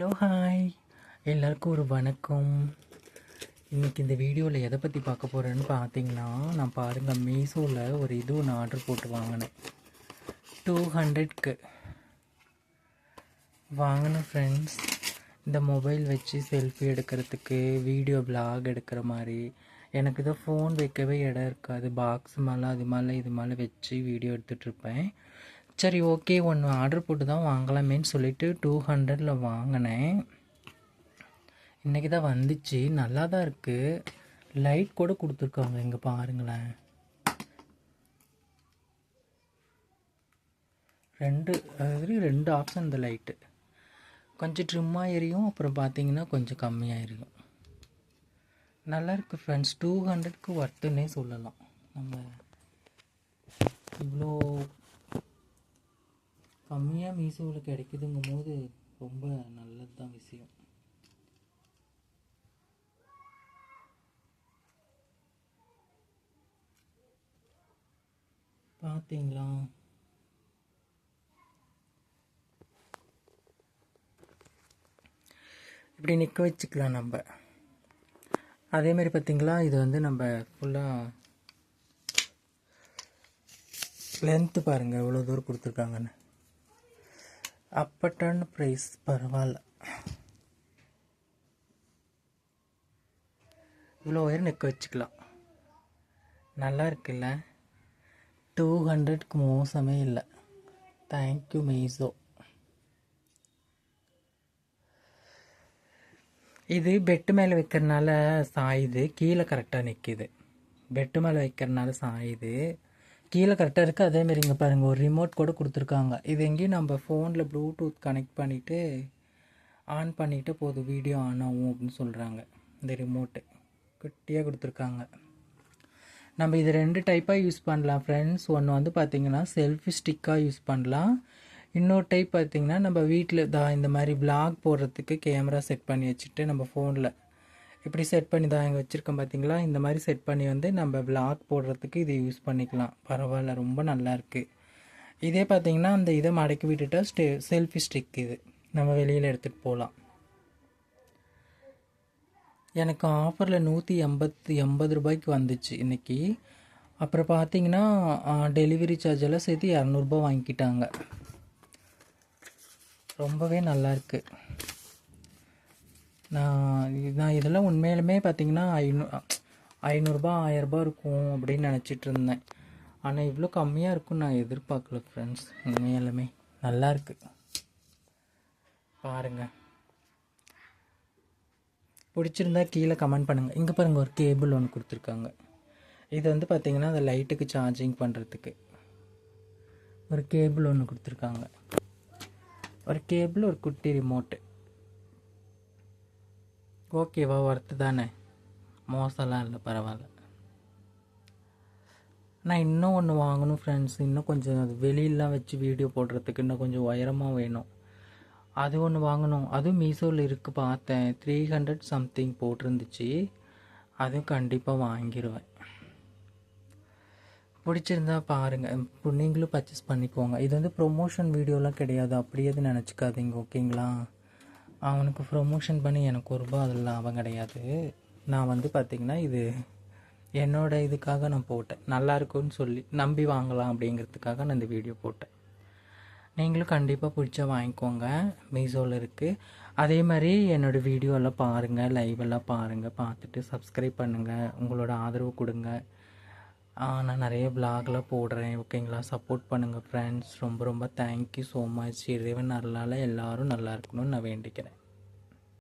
Hello hi. எல்லாருக்கும் ஒரு வணக்கம். இன்றைக்கி இந்த வீடியோவில் எதை பற்றி பார்க்க போகிறேன்னு பார்த்தீங்கன்னா நான் பாருங்கள் மீஷோவில் ஒரு இது ஒன்று ஆர்டர் போட்டு வாங்கினேன். டூ ஹண்ட்ரட்க்கு வாங்கின ஃப்ரெண்ட்ஸ் இந்த மொபைல் வச்சு செல்ஃபி எடுக்கிறதுக்கு வீடியோ பிளாக் எடுக்கிற மாதிரி. எனக்கு இதை ஃபோன் வைக்கவே இடம் இருக்காது. பாக்ஸ் மேலே அது மேலே இது மேலே வச்சு வீடியோ எடுத்துகிட்ருப்பேன் சரி ஓகே ஒன்று ஆர்டர் போட்டு தான் வாங்கலாமேன்னு சொல்லிட்டு டூ ஹண்ட்ரடில் வாங்கினேன். இன்றைக்கி தான் வந்துச்சு. நல்லா தான் இருக்குது லைட் கூட கொடுத்துருக்காங்க இங்கே பாருங்களேன். ரெண்டு அது ரெண்டு ஆப்ஷன் இந்த லைட்டு கொஞ்சம் ட்ரிம்மாக எரியும் அப்புறம் பார்த்தீங்கன்னா கொஞ்சம் கம்மியாக எரியும் நல்லா இருக்குது ஃப்ரெண்ட்ஸ் டூ ஹண்ட்ரட்க்கு ஒர்த்துன்னே சொல்லலாம். நம்ம இவ்வளோ கம்மியாக மீஷோவில் கிடைக்குதுங்கும் போது ரொம்ப நல்லது தான் விஷயம். பார்த்தீங்களா இப்படி நிற்க வச்சுக்கலாம் நம்ம. அதேமாரி பார்த்தீங்களா இது வந்து நம்ம ஃபுல்லாக லென்த்து பாருங்கள் எவ்வளோ தூரம் கொடுத்துருக்காங்கன்னு. அப்பட்டான ப்ரைஸ் பரவாயில்ல. இவ்வளோ உயரம் நிற்க வச்சுக்கலாம். நல்லா இருக்குல்ல? டூ ஹண்ட்ரட்க்கு மோசமே இல்லை. தேங்க்யூ மீசோ இது பெட்டு மேலே வைக்கிறனால சாயுது கீழே கரெக்டாக நிற்கிது பெட்டு மேலே வைக்கிறனால சாயுது. கீழே கரெக்டாக இருக்குது அதேமாரி இங்கே பாருங்கள் ஒரு ரிமோட் கூட கொடுத்துருக்காங்க. இது எங்கேயும் நம்ம ஃபோனில் ப்ளூடூத் கனெக்ட் பண்ணிவிட்டு ஆன் பண்ணிவிட்டு போதும் வீடியோ ஆன் ஆகும் அப்படின்னு சொல்கிறாங்க இந்த ரிமோட்டு குட்டியாக கொடுத்துருக்காங்க. நம்ம இது ரெண்டு டைப்பாக யூஸ் பண்ணலாம் ஃப்ரெண்ட்ஸ் ஒன்று வந்து பார்த்திங்கன்னா செல்ஃபி ஸ்டிக்காக யூஸ் பண்ணலாம். இன்னொரு டைப் பார்த்திங்கன்னா நம்ம வீட்டில் தான் இந்த மாதிரி விளாக் போடுறதுக்கு கேமரா செட் பண்ணி வச்சுட்டு நம்ம ஃபோனில் இப்படி செட் பண்ணி தான் இங்கே வச்சுருக்கோம் பார்த்தீங்களா இந்த மாதிரி செட் பண்ணி வந்து நம்ம vlog போடுறதுக்கு இதை யூஸ் பண்ணிக்கலாம். பரவாயில்ல ரொம்ப நல்லா இருக்குது இதே பார்த்தீங்கன்னா அந்த இதை மடக்கி விட்டுட்டால் ஸ்டே செல்ஃபி ஸ்டிக் இது. நம்ம வெளியில் எடுத்துகிட்டு போகலாம் எனக்கு ஆஃபரில் நூற்றி எண்பத்து எண்பது ரூபாய்க்கு வந்துச்சு இன்றைக்கி அப்புறம் பார்த்தீங்கன்னா டெலிவரி சார்ஜ் எல்லாம் சேர்த்து இரநூறுபா வாங்கிக்கிட்டாங்க. ரொம்பவே நல்லாயிருக்கு நான் நான் இதெல்லாம் உண்மையிலுமே பார்த்தீங்கன்னா ஐநூ ஐநூறுரூபா ஆயரரூபா இருக்கும் அப்படின்னு நினச்சிட்டு இருந்தேன். ஆனால் இவ்வளோ கம்மியாக இருக்கும்னு நான் எதிர்பார்க்கல ஃப்ரெண்ட்ஸ் உண்மையாலுமே. நல்லா இருக்கு. பாருங்கள் பிடிச்சிருந்தா கீழே கமெண்ட் பண்ணுங்கள் இங்கே பாருங்கள் ஒரு கேபிள் ஒன்று கொடுத்துருக்காங்க. இது வந்து பார்த்தீங்கன்னா அந்த லைட்டுக்கு சார்ஜிங் பண்ணுறதுக்கு ஒரு கேபிள் ஒன்று கொடுத்துருக்காங்க. ஒரு கேபிள் ஒரு குட்டி ரிமோட்டு ஓகேவா ஒர்த்து தானே? மோசம்லாம் இல்லை பரவாயில்ல. நான் இன்னும் ஒன்று வாங்கணும் ஃப்ரெண்ட்ஸ் இன்னும் கொஞ்சம் அது வெளியிலாம் வச்சு வீடியோ போடுறதுக்கு இன்னும் கொஞ்சம் உயரமாக வேணும். அது ஒன்று வாங்கணும். அதுவும் மீஷோவில் இருக்குது பார்த்தேன். த்ரீ ஹண்ட்ரட் சம்திங் போட்டிருந்துச்சு. அதுவும் கண்டிப்பாக வாங்கிடுவேன் பிடிச்சிருந்தா பாருங்கள் நீங்களும் பர்ச்சேஸ் பண்ணிக்கோங்க. இது வந்து ப்ரொமோஷன் வீடியோலாம் கிடையாது. அப்படியே நினச்சிக்காதீங்க ஓகேங்களா அவனுக்கு ப்ரொமோஷன் பண்ணி எனக்கு ஒரு ரூபா அதில் லாபம் கிடையாது. நான் வந்து பார்த்திங்கன்னா இது என்னோட இதுக்காக நான் போட்டேன். நல்லா இருக்கும்னு சொல்லி நம்பி வாங்கலாம் அப்படிங்கிறதுக்காக நான் இந்த வீடியோ போட்டேன். நீங்களும் கண்டிப்பாக பிடிச்சா வாங்கிக்கோங்க. மீஷோவில் இருக்குது அதே மாதிரி என்னோடய வீடியோலாம் பாருங்கள் லைவெல்லாம் பாருங்கள் பார்த்துட்டு சப்ஸ்கிரைப் பண்ணுங்கள் உங்களோட ஆதரவு கொடுங்க. நான் நிறைய பிளாக்லாம் போடுறேன் ஓகேங்களா சப்போர்ட் பண்ணுங்கள் ஃப்ரெண்ட்ஸ் ரொம்ப ரொம்ப தேங்க்யூ ஸோ மச் இறைவன் அருளால் எல்லோரும் நல்லா இருக்கணும்னு நான் வேண்டிக்கிறேன்.